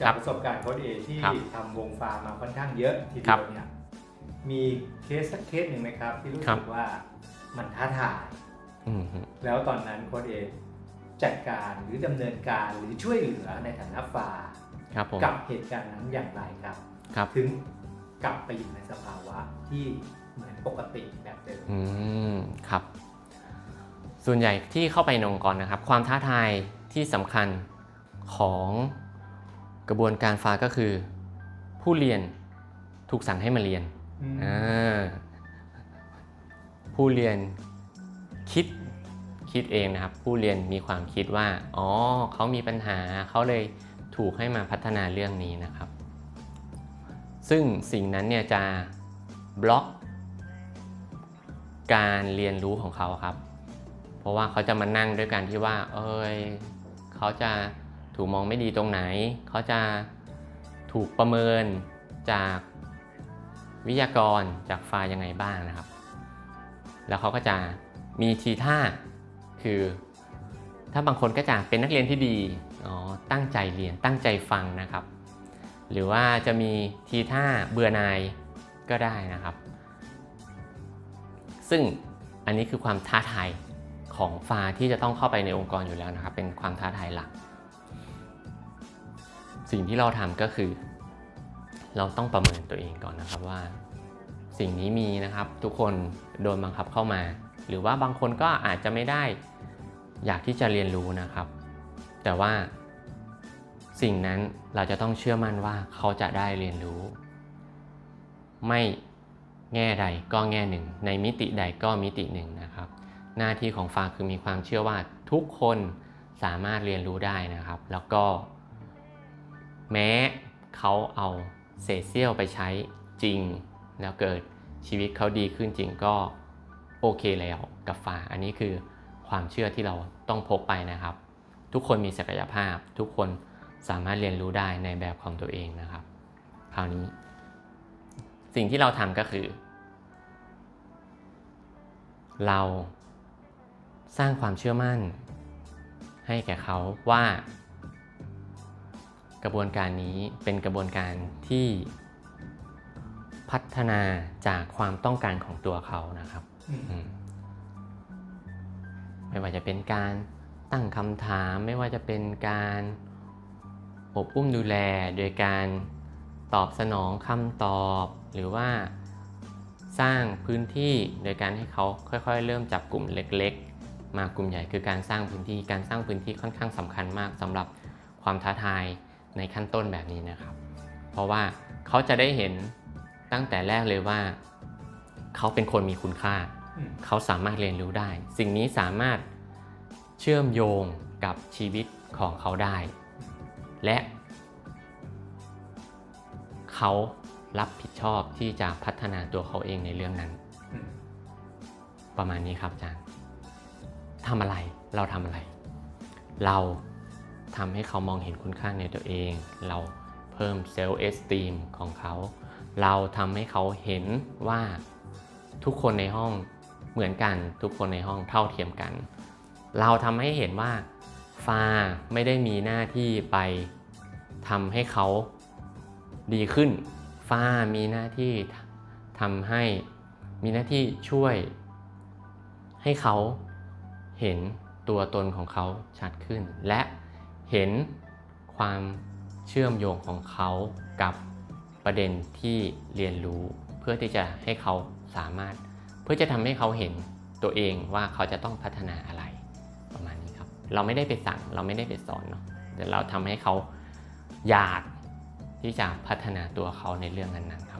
จาครักบประสบการณ์โค้ดเอที่ครับทำวงฟาร์มมาค่อนข้างเยอะทีครัเดีบยวเนี่ยมีเคสสักเคสหนึ่งไหมครับ ที่รู้ครัสึบ กว่ามันท้าทาย อืมฮึ แล้วตอนนั้นโค้ดเอจัดการหรือดำเนินการหรือช่วยเหลือในฐานะฟาร์มครับผม กับเหตุการณ์นั้นอย่างไรครับ ครับ ถึงกลับไปอยู่ในสภาวะที่เหมือนปกติแบบเดิม อืม ครับ ส่วนใหญ่ที่เข้าไปในองค์กรนะครับ ความท้าทายที่สำคัญของ กระบวนการฟ้าก็คือ ผู้เรียนถูกสั่งให้มาเรียนอืมอ่าผู้เรียนคิดคิดเองนะครับ ผู้เรียนมีความคิดว่า อ๋อเขามีปัญหาเขาเลยถูกให้มาพัฒนาเรื่องนี้นะครับ ซึ่งสิ่งนั้นเนี่ยจะบล็อก การเรียนรู้ของเขาครับ เพราะว่าเขาจะมานั่งด้วยการที่ว่า เอ้ยเขาจะ ถูกมองไม่ดีตรงไหน เขาจะถูกประเมินจากวิทยากรจากฝ่ายยังไงบ้างนะครับ แล้วเขาก็จะมีทีท่าคือ ถ้าบางคนก็จะเป็นนักเรียนที่ดีอ๋อตั้งใจเรียนตั้งใจฟังนะครับ หรือว่าจะมีทีท่าเบื่อหน่ายก็ได้นะครับ ซึ่งอันนี้คือความท้าทายของฟาที่จะต้องเข้าไปในองค์กรอยู่แล้วนะครับ เป็นความท้าทายหลัก สิ่งที่เราทำก็คือ เราต้องประเมินตัวเองก่อนนะครับว่า สิ่งนี้มีนะครับทุกคนโดนบังคับเข้ามา หรือว่าบางคนก็อาจจะไม่ได้อยากที่จะเรียนรู้นะครับ แต่ว่าสิ่งนั้นเราจะต้องเชื่อมั่นว่าเขาจะได้เรียนรู้ ไม่แง่ใดก็แง่หนึ่ง ในมิติใดก็มิติหนึ่งนะครับ หน้าที่ของฟาคือมีความเชื่อว่าทุกคนสามารถเรียนรู้ได้นะครับ แล้วก็ แม้เขาเอาเศษเสี้ยวไปใช้จริง แล้วเกิดชีวิตเขาดีขึ้นจริงก็โอเคแล้วกับฟาอันนี้คือความเชื่อที่เราต้องพกไปนะครับ ทุกคนมีศักยภาพ ทุกคนสามารถเรียนรู้ได้ในแบบของตัวเองนะครับ คราวนี้ สิ่งที่เราทำก็คือ เราสร้างความเชื่อมั่น ให้แก่เขาว่า กระบวนการนี้เป็นกระบวนการที่พัฒนาจากความต้องการของตัวเขานะครับอืมอืมไม่ว่าจะเป็นการตั้งคำถาม ไม่ว่าจะเป็นการอบอุ้มดูแล โดยการตอบสนองคำตอบ หรือว่าสร้างพื้นที่โดยการให้เขาค่อยๆ เริ่มจับกลุ่มเล็ก ๆ มากลุ่มใหญ่คือการสร้างพื้นที่ การสร้างพื้นที่ค่อนข้างสำคัญมากสำหรับความท้าทาย ในขั้นต้นแบบนี้นะครับ เพราะว่าเขาจะได้เห็นตั้งแต่แรกเลยว่า เขาเป็นคนมีคุณค่าอืมเขาสามารถเรียนรู้ได้ สิ่งนี้สามารถเชื่อมโยงกับชีวิตของเขาได้ และ เขารับผิดชอบที่จะพัฒนาตัวเขาเองในเรื่องนั้นอืมประมาณนี้ครับอาจารย์ทำอะไรเราทำอะไร เรา ทำให้เขามองเห็นคุณค่าในตัวเอง เราเพิ่มเซลล์เอสตีมของเขา เราทำให้เขาเห็นว่าทุกคนในห้องเหมือนกัน ทุกคนในห้องเท่าเทียมกัน เราทำให้เห็นว่าฟาไม่ได้มีหน้าที่ไปทำให้เขาดีขึ้น ฟ้ามีหน้าที่ทำให้มีหน้าที่ช่วย ให้เขาเห็นตัวตนของเขาชัดขึ้น และ เห็นความเชื่อมโยงของเขากับประเด็นที่เรียนรู้ เพื่อที่จะให้เขาสามารถ เพื่อจะทำให้เขาเห็นตัวเองว่าเขาจะต้องพัฒนาอะไรประมาณนี้ครับ เราไม่ได้ไปสั่งเราไม่ได้ไปสอนเนาะแต่เราทำให้เขาอยากที่จะพัฒนาตัวเขาในเรื่องนั้นๆครับ